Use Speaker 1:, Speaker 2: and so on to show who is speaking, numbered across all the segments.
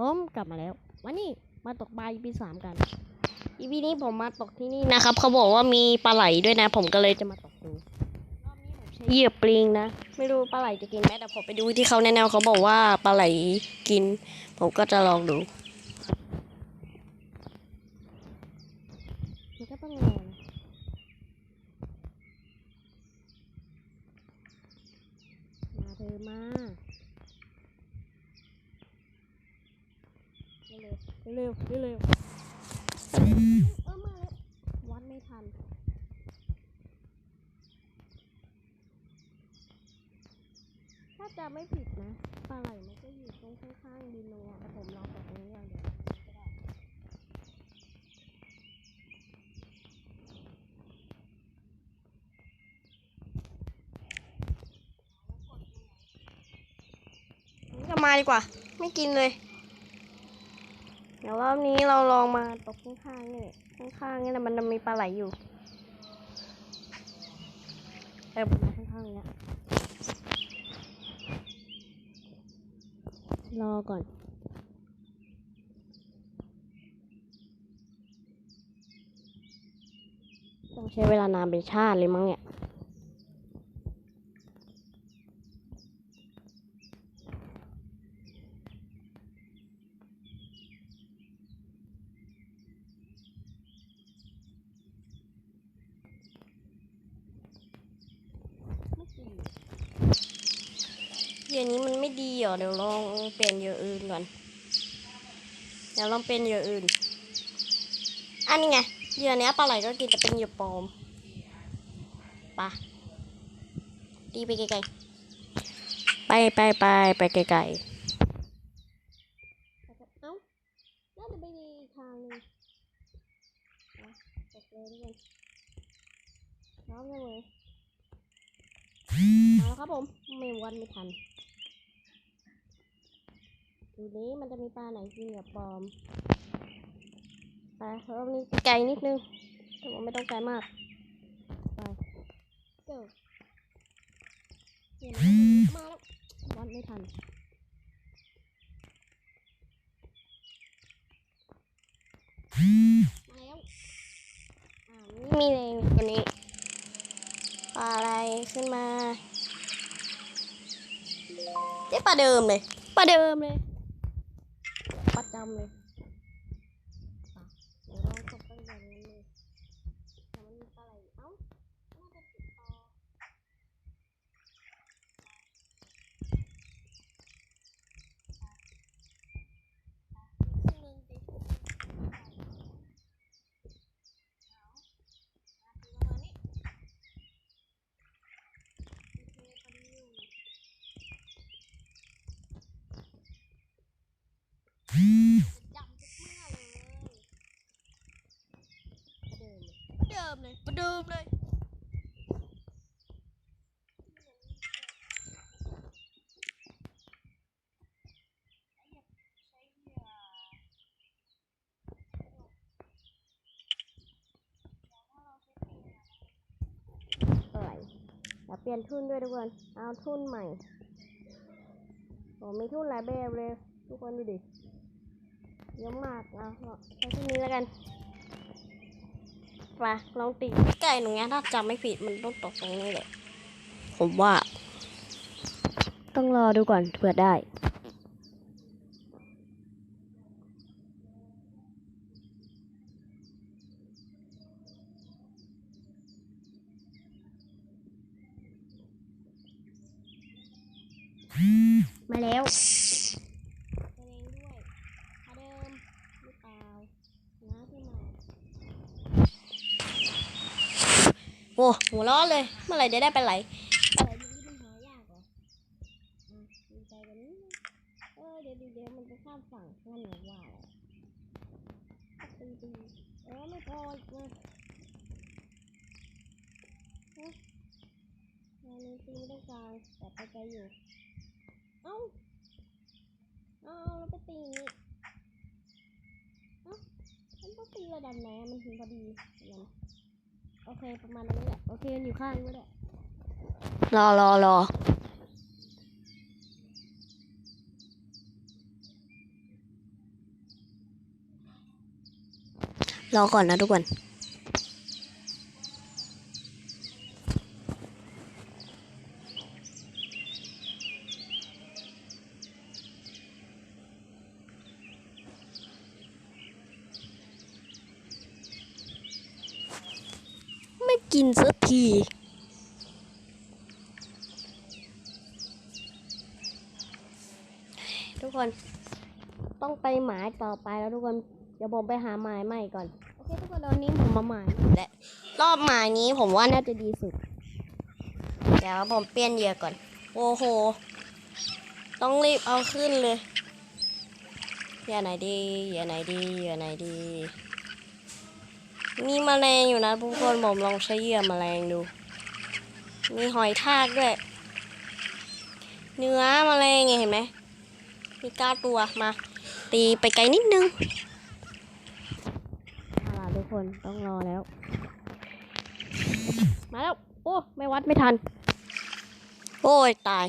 Speaker 1: ผมกลับมาแล้ว วันนี้มาตกปลา EP สามกัน EP นี้ผมมาตกที่นี่นะครับ เขาบอกว่ามีปลาไหลด้วยนะ ผมก็เลยจะมาตกดูรอบนี้ผมใช้เหยื่อปลิงนะ ไม่รู้ปลาไหลจะกินไหมแต่ผมไปดูที่เขาแนะนำเขาบอกว่าปลาไหลกิน ผมก็จะลองดู มันก็ต้องลองมาเธอมา เร็วเร็วเร็วเออมาแล้ววัดไม่ทันถ้าจะไม่ผิดนะปลาไหลมันก็อยู่ตรงข้างๆดินตรงเนี้ยแต่ผมลองตกตรงนี้อย่างเดียวก็ได้งั้นก็มาดีกว่า ไม่กินเลย เดี๋ยวรอบนี้เราลองมาตกข้างๆนี่ข้างๆนี่แหละมันจะมีปลาไหลอยู่เออมาข้างๆเนี้ยรอก่อนต้องใช้เวลานานเป็นชาติเลยมั้งเนี่ย เหยื่อนี้มันไม่ดีเหรอเดี๋ยวลองเปลี่ยนเหยื่ออื่นก่อนเดี๋ยวลองเป็นเหยื่ออื่น อันนี้ไงเหยื่อเนี้ยปลาไหลก็กินแต่เป็นเหยื่อปลอมไปะตีไปไกลๆไปไปไปไปไกลๆเอ้าน่าจะไปดีอีกทางหนึงอะตกเลยทุกคนพร้อมกันเลยมาแล้วครับผม ไม่วันไม่ทัน ดูนี้มันจะมีปลาไหนกินกับปลอมไปรอบนี้ไกลนิดนึงแต่ว่าไม่ต้องไกลมากไปเกิดเนี่ยมันมาแล้ววันไม่ทันมาแล้วอ่านี่มีเลยตัวนี้ปลาอะไรขึ้นมาเจ๊ปลาเดิมเลยปลาเดิมเลย ประจำเลยอะเดี๋ยวเราตกไปแบบนี้เลยแต่มันมีปลาไหลเอ้า น่าจะติดต่อหนึ่งติดเอาอะประมาณนี้ โอเคพอดีอยู่จำทุกเมื่อ เดิมเลยเดิมเลยอะไรอย่าเปลี่ยนทุนด้วยทุกคน เอาทุนใหม่ผมมีทุนหลายแบบเลย ทุกคนดูดิเยอะมากเอาเอาใช้ทุนนี้แล้วกัน ไปลองตีไก่หนูเงี้ยถ้าจำไม่ผิดมันต้องตกตรงนี้แหละผมว่า ต้องรอดูก่อนเผื่อได้ มาแล้วตัวเองด้วยพาเดิมหรือเปล่านะที่มาโอ้หัวเร้อเลย เมื่อไหร่จะได้ไปไหลอะไรที่มันหายากเหรอดีใจกันนี้เออเดี๋ยวเดี๋ยวมันจะข้ามฝั่งงั้นหนูว่าวตีตีเออไม่พออีกเฮ้ยงานนี้ตีไม่ต้องการแต่ไปไกลอยู่ เอ้าเอาแล้วไปตีนี้เอ้ามันต้องตีระดับไหนมันถึงพอดีอย่างนั้น โอเคประมาณนั้นแหละโอเคอยู่ข้างนี้แหละรอรอรอรอก่อนนะทุกคน กินสักที ทุกคนต้องไปหมายต่อไปแล้วทุกคน เดี๋ยวผมไปหาหมายใหม่ก่อน โอเคทุกคนตอนนี้ผมมาหมายและรอบหมายนี้ผมว่าน่าจะดีสุด เดี๋ยวผมเปลี่ยนเหยื่อก่อน โอ้โห ต้องรีบเอาขึ้นเลยเหยื่อไหนดีเหยื่อไหนดีเหยื่อไหนดี มีแมลงอยู่นะทุกคนผมลองใช้เหยื่อแมลงดู มีหอยทากด้วย เนื้อแมลงไงเห็นไหม มีเก้าตัวมา ตีไปไกลนิดนึงเอาล่ะทุกคนต้องรอแล้ว มาแล้ว โอ้ ไม่วัดไม่ทัน โอ้ยตาย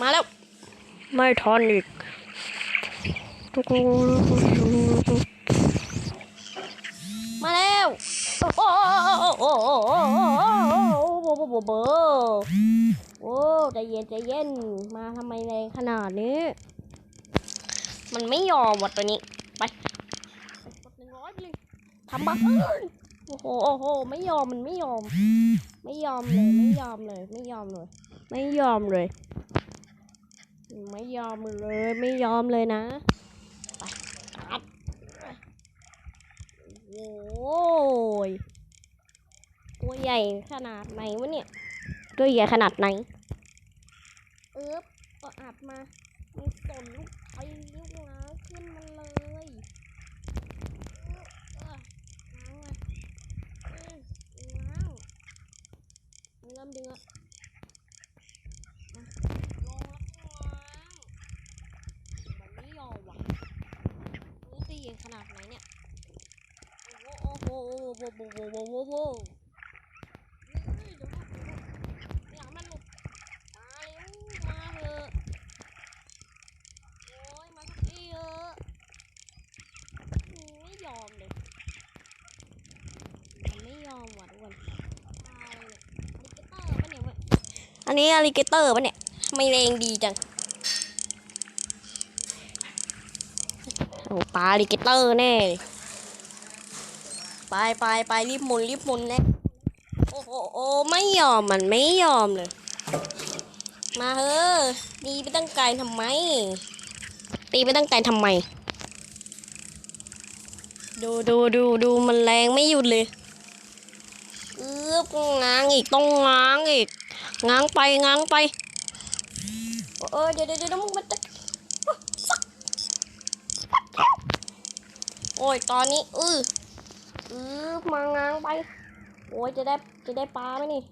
Speaker 1: มาแล้ว ไม่ทอนอีกมาแล้วโอ้โหโอ้โหโอ้ใจเย็นใจเย็นมาทำไมแรงขนาดนี้ มันไม่ยอมวัดตัวนี้ ไปหนึ่งร้อยเลยทำบ้าโอ้โหโอ้โหไม่ยอมมันไม่ยอม ไม่ยอมเลยไม่ยอมเลย ไม่ยอมเลย ไม่ยอมเลย ไม่ยอมเลยไม่ยอมเลยนะไปอัดโอ้ยตัวใหญ่ขนาดไหนวะเนี่ย ตัวใหญ่ขนาดไหนเอ๊บก็อัดมามีสนลูกไปนิ้วง้าขึ้นมาเลยเออเออง้างมาเออง้างเริ่มดึงอะมาลงแล้วก็ง้างมันไม่ยอมว่ะนี่ตีขนาดไหนเนี่ย โอ้โห โอ้โหโอ้โหโอ้โหโอ้โหโอ้โหเยเดี๋ยวลูกเดี๋ยวลูกอย่าให้มันหลุดมาเร็วมาเถอะโอ้ยมาสักทีเถอะไม่ยอมเลยมันไม่ยอมว่ะทุกคนตายเลยเนี่ยอลิเกเตอร์ปะเนี่ยเว้ยอันนี้อลิเกเตอร์ปะเนี่ยไม่แรงดีจังโอ้ปลาอลิเกเตอร์แน่เลย ไปไปไปรีบหมุนรีบหมุนเลยโอ้โหโอ้ไม่ยอมมันไม่ยอมเลย มาเฮ้อตีไปตั้งไกลทำไม ตีไปตั้งไกลทำไม ดูดูดูดูมันแรงไม่หยุดเลยเอือบง้างอีกต้องง้างอีกง้างไปง้างไปเออเดี๋ยวเดี๋ยวมึงมันจะโอ้ยตอนนี้อือ อือมาง้างไป โอ้ยจะได้จะได้ปลาไหมนี่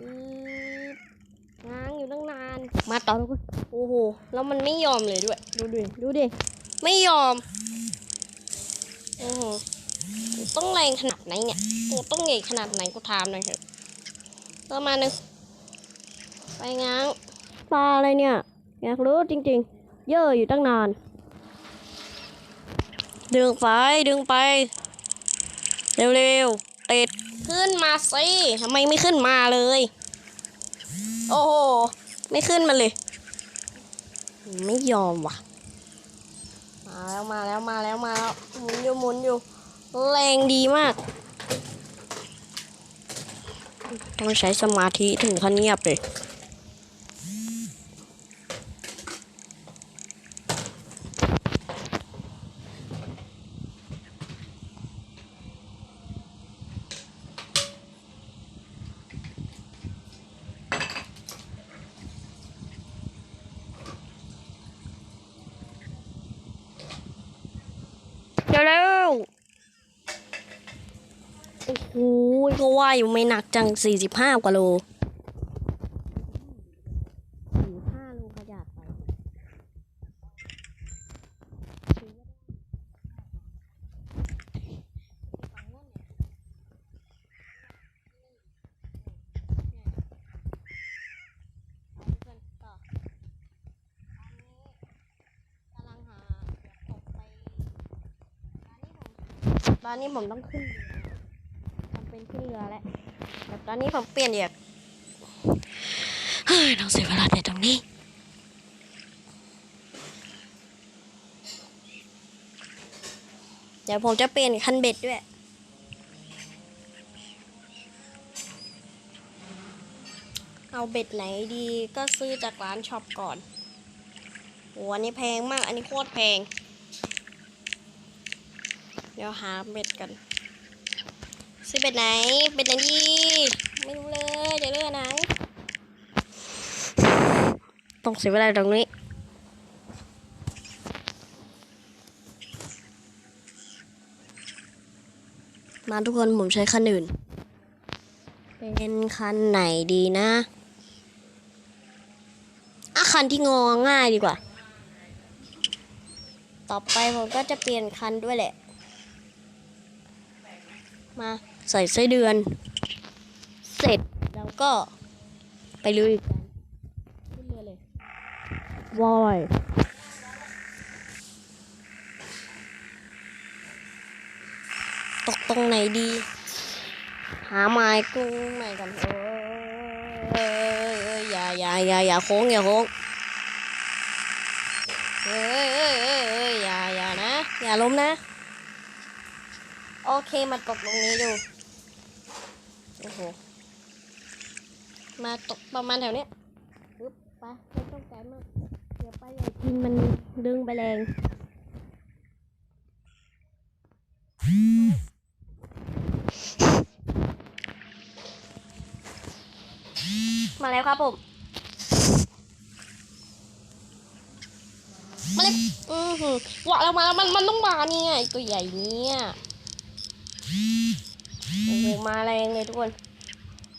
Speaker 1: อือง้างอยู่ตั้งนาน มาต่อทุกคนโอ้โห แล้วมันไม่ยอมเลยด้วย ดูดิ ดูดิ ไม่ยอม โอ้โห ต้องแรงขนาดไหนเนี่ยโอ้ต้องใหญ่ขนาดไหนกูถามหน่อยเถอะประมาณนึงไปง้างปลาอะไรเนี่ย อยากรู้จริง ๆ เยอะอยู่ตั้งนาน ดึงไปดึงไป เร็วๆติดขึ้นมาสิทำไมไม่ขึ้นมาเลย โอ้โห ไม่ขึ้นมาเลย ไม่ยอมว่ะ มาแล้วมาแล้วมาแล้วมาแล้วหมุนอยู่หมุนอยู่ แรงดีมาก ต้องใช้สมาธิถึงขั้นเงียบเลย ว่าอยู่ไม่หนักจัง 45 กว่าโล45โลประหยัดไปตอนนี้ผมต้องขึ้น เรือผมเป็นขึ้นเรือแล้วแต่ตอนนี้ผมเปลี่ยนเดียกเฮ้ยเราเสียเวลาแต่ตรงนี้เดี๋ยวผมจะเปลี่ยนคันเบ็ดด้วย เอาเบ็ดไหนดีก็ซื้อจากร้านช็อปก่อนโหอันนี้แพงมาก อันนี้โคตรแพง เดี๋ยวหาเบ็ดกัน ซื้อเบ็ดไหนเบ็ดไหนดี ไม่รู้เลยเดี๋ยวเลือกไหนต้องเสียเวลาตรงนี้มาทุกคนผมใช้คันอื่น เป็นคันไหนดีนะอะคันที่งอง่ายดีกว่า ต่อไปผมก็จะเปลี่ยนคันด้วยแหละ มา ใส่ไส้เดือน เสร็จแล้วก็ไปลุยกันขึ้นเรือเลยวอยตกตรงไหนดี หาไม้กุ้งใหม่กันเอ้ยเอ้ยอย่าอย่าอย่าอย่าโค้งอย่าโค้งเอ้ยเอ้ยเอ้ยเอ้ยอย่าอย่านะ อย่าล้มนะ โอเคมาตกตรงนี้ดู โอ้โห มาตกประมาณแถวเนี้ยปึ๊บไปไม่ต้องไกลมาก เดี๋ยวไปใหญ่กินมันดึงไปแรงมาแล้วครับผม มาเลยอือหือว่าแล้วมาแล้วมันมันต้องมานี่ไงตัวใหญ่เนี่ยโอ้โห มาแรงเลยทุกคน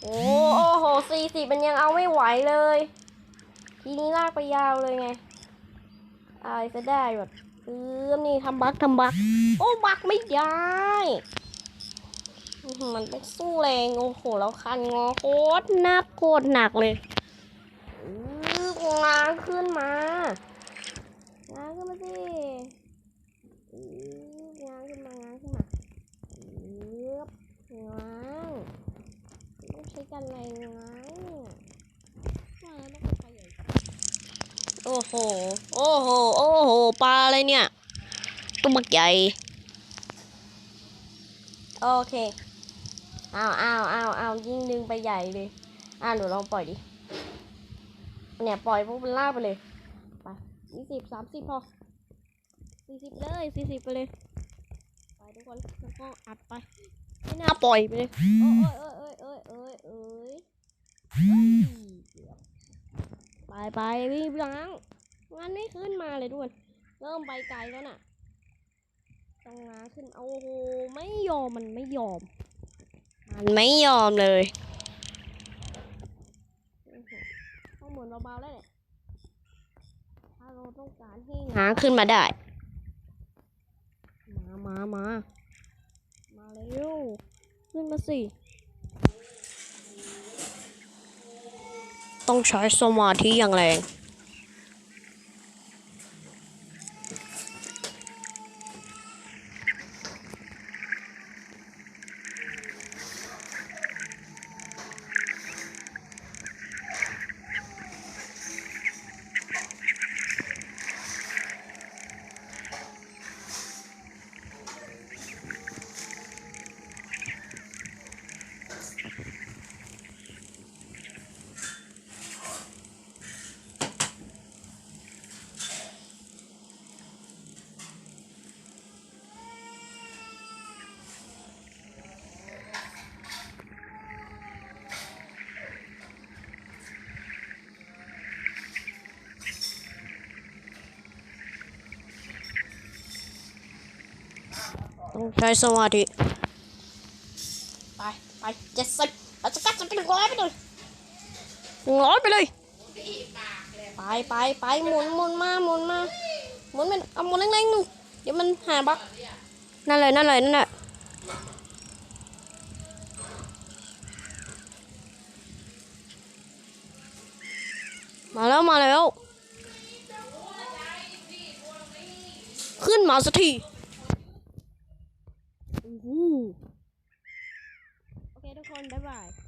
Speaker 1: โอ้โหสี่สิบมันยังเอาไม่ไหวเลย ทีนี้ลากไปยาวเลยไงอะไรจะได้แบบเออนี่ทำบักทำบัก โอ้บักไม่ได้อื้อหือมันต้องสู้แรงโอ้โหแล้วคันงอโคตรหนักโคตรหนักเลยอื้องางขึ้นมา งางขึ้นมาสิอื้องางขึ้นมางางขึ้นมาอื้องางต้ องใช้กันแรงงางว่าแล้วต้องเป็นปลาใหญ่โอ้โห โอ้โห โอ้โห ปลาอะไรเนี่ย ตัวบักใหญ่ โอเค เอาวอ้าวอ้าวอ้ายิ่งดึงไปใหญ่เลย อ่าหนูลองปล่อยดิ เนี่ยปล่อยพวกมันลากไปเลย ไปยี่สิบสามสิบพอสี่สิบเลยสี่สิบไปเลย ไปทุกคน แล้วก็อัดไป ไม่น่าปล่อยไปเลยโอ้ยเอ้ยเอ้ยเอ้ยเอ้ยเอ้ยเอ้ยเกือบไปไปวิ่งหลังงานไม่ขึ้นมาเลยทุกคนเริ่มไปไกลแล้วน่ะต้องงาขึ้นโอ้โหไม่ยอมมันไม่ยอม มันไม่ยอมเลยโอ้โหต้องหมุนเบาๆแล้วแหละถ้าเราต้องการให้งาขึ้นมาได้ มามามามา เร็ว ขึ้นมาสิ ต้องใช้สมาธิอย่างแรง ใช้สมาธิไปไปเจ็ดสิบเราจะกัดจะเป็นหนึ่งร้อยไปเลยหนึ่งร้อยไปเลยไปไปไปหมุนหมุนมาหมุนมาหมุนมันเอาหมุนแรงๆหนึ่งเดี๋ยวมันหาบักนั่นเลยนั่นเลยนั่นแหละมาแล้วมาแล้ว ขึ้นมาสักทีโอ้โห โอเคทุกคน บ๊ายบาย